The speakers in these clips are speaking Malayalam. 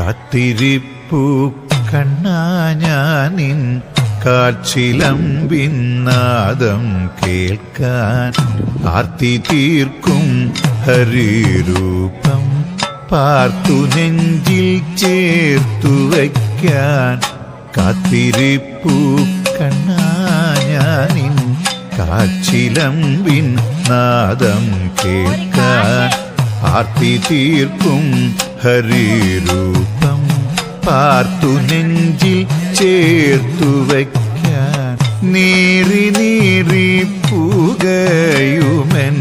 കാത്തിരിപ്പു. കണ്ണാഞ്ഞാനിൻ കാച്ചിലമ്പിന്നാദം കേൾക്കാൻ. ആർത്തി തീർക്കും ഹരിരൂപം. പാർത്തു നെഞ്ചിൽ ചേർത്തു വയ്ക്കാൻ. കാത്തിരിപ്പു. കണ്ണാഞ്ഞാനിൻ കാച്ചിലമ്പിൻ നാദം കേൾക്കാൻ. ആർത്തി തീർക്കും ഹരിരൂപം പാർത്തു നെഞ്ചിൽ ചേർത്തു വയ്ക്കാൻ നീറി നീറി പൂകയുമൻ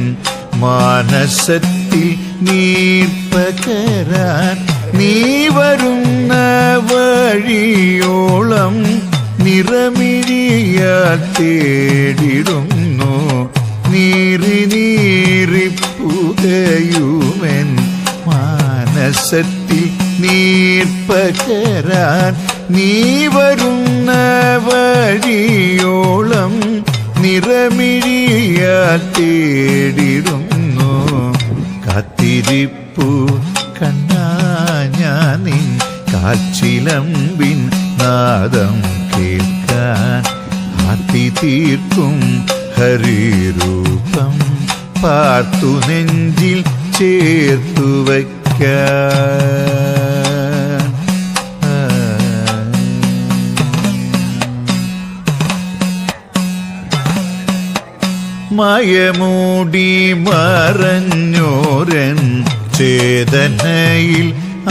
മാനസത്തിൽ നീർപ്പകരാൻ നീ വരുന്ന വഴിയോളം നിറമിഴിയാൽ തേടിടുന്നു. നീറി നീറി പുകയുമൻ മാനസത്തിൽ നീർപ്പകരാൻ നീ വരുന്ന വഴിയോളം നിറമിഴിയാൽ തേടിടുന്നു. കാത്തിരിപ്പു കണ്ണാനിൻ കാച്ചിലമ്പിൻ നാദം കേൾക്കാൻ ആത്തി തീർക്കും ഹരിരൂപം പാർത്തു നെഞ്ചിൽ ചേർത്തു വയ്ക്കാൻ മയമൂടി മറഞ്ഞോരൻ ചേതനയിൽ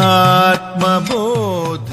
ആത്മബോധ